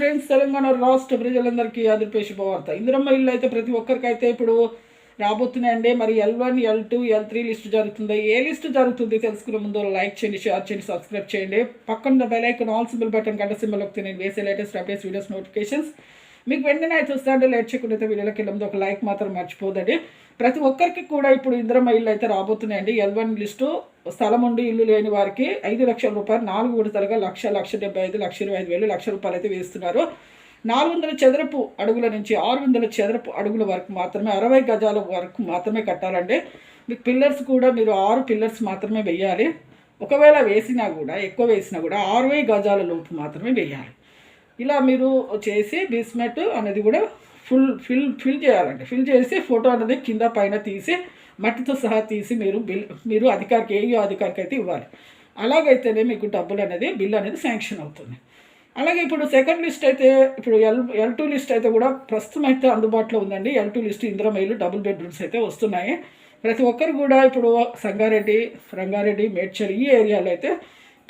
Friends Telangana రాష్ట్ర ప్రజలందరికీ ఆదిరిపే శుభవార్త ఇందిరమ్మ ఇల్లు అయితే ప్రతి ఒక్కరికైతే ఇప్పుడు రాబోతున్నాయండి. మరి L one L two L three list జరుగుతుంది. ఏ లిస్ట్ జరుగుతుంది తెలుసుకునే ముందు లైక్ చేయండి షేర్ చేయండి సబ్స్క్రైబ్ చేయండి. పక్కన bell icon all symbol button గంట సింబల్ ఒకటి నేను వేసే లేటెస్ట్ అప్డేట్స్ వీడియోస్ నోటిఫికేషన్స్ మీకు వెంటనే అయితే వస్తాంటే లేట్ చేయకుండా అయితే వీడియోకి వెళ్ళి ముందు ఒక లైక్ మాత్రం మర్చిపోదండి. ప్రతి ఒక్కరికి కూడా ఇప్పుడు ఇందిరమ్మ ఇల్లు అయితే రాబోతున్నాయండి. ఎల్ వన్ లిస్టు స్థలం ఉండి ఇల్లు లేని వారికి ఐదు లక్షల రూపాయలు నాలుగు విడతలుగా లక్ష లక్ష డెబ్బై ఐదు లక్ష ఇరవై ఐదు వేలు లక్ష రూపాయలు అయితే వేస్తున్నారు. నాలుగు వందల చదరపు అడుగుల నుంచి ఆరు వందల చదరపు అడుగుల వరకు మాత్రమే అరవై గజాల వరకు మాత్రమే కట్టాలండి. మీకు పిల్లర్స్ కూడా మీరు ఆరు పిల్లర్స్ మాత్రమే వేయాలి. ఒకవేళ వేసినా కూడా ఎక్కువ వేసినా కూడా అరవై గజాల లోపు మాత్రమే వేయాలి. ఇలా మీరు చేసి బీస్మెట్ అనేది కూడా ఫుల్ ఫిల్ ఫిల్ చేయాలండి ఫిల్ చేసి ఫోటో అనేది కింద పైన తీసి మట్టితో సహా తీసి మీరు బిల్ మీరు అధికారికి ఏ అధికారికి అయితే ఇవ్వాలి. అలాగైతేనే మీకు డబ్బులు అనేది బిల్ అనేది శాంక్షన్ అవుతుంది. అలాగే ఇప్పుడు సెకండ్ లిస్ట్ అయితే ఇప్పుడు ఎల్ ఎల్ టూ లిస్ట్ అయితే కూడా ప్రస్తుతం అయితే అందుబాటులో ఉందండి. ఎల్ టూ లిస్ట్ ఇంద్రమైలు డబుల్ బెడ్రూమ్స్ అయితే వస్తున్నాయి. ప్రతి ఒక్కరు కూడా ఇప్పుడు సంగారెడ్డి రంగారెడ్డి మేడ్చల్ ఈ ఏరియాలో అయితే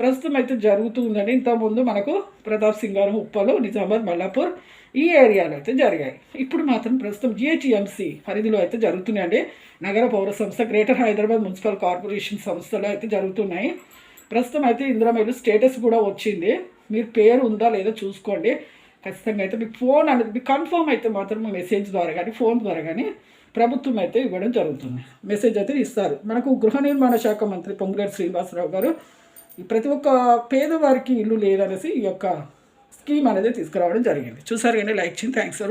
ప్రస్తుతం అయితే జరుగుతూ ఉందండి. ఇంతకుముందు మనకు ప్రతాప్ సింగారం ఉప్పలు నిజామాబాద్ మల్లాపూర్ ఈ ఏరియాలో అయితే జరిగాయి. ఇప్పుడు మాత్రం ప్రస్తుతం జిహెచ్ఎంసీ పరిధిలో అయితే జరుగుతున్నాయండి. నగర పౌర సంస్థ గ్రేటర్ హైదరాబాద్ మున్సిపల్ కార్పొరేషన్ సంస్థలో అయితే జరుగుతున్నాయి. ప్రస్తుతం అయితే ఇంద్రమైలు స్టేటస్ కూడా వచ్చింది. మీరు పేరు ఉందా లేదో చూసుకోండి. ఖచ్చితంగా అయితే మీకు ఫోన్ అనేది మీకు కన్ఫర్మ్ అయితే మాత్రం మెసేజ్ ద్వారా కానీ ఫోన్ ద్వారా కానీ ప్రభుత్వం అయితే ఇవ్వడం జరుగుతుంది. మెసేజ్ అయితే ఇస్తారు. మనకు గృహ నిర్మాణ శాఖ మంత్రి పొంగులేటి శ్రీనివాసరావు గారు ప్రతి ఒక్క పేదవారికి ఇల్లు లేదనేసి ఈ యొక్క స్కీమ్ అనేది తీసుకురావడం జరిగింది. చూసారు కానీ లైక్ చేయండి థ్యాంక్స్ ఫర్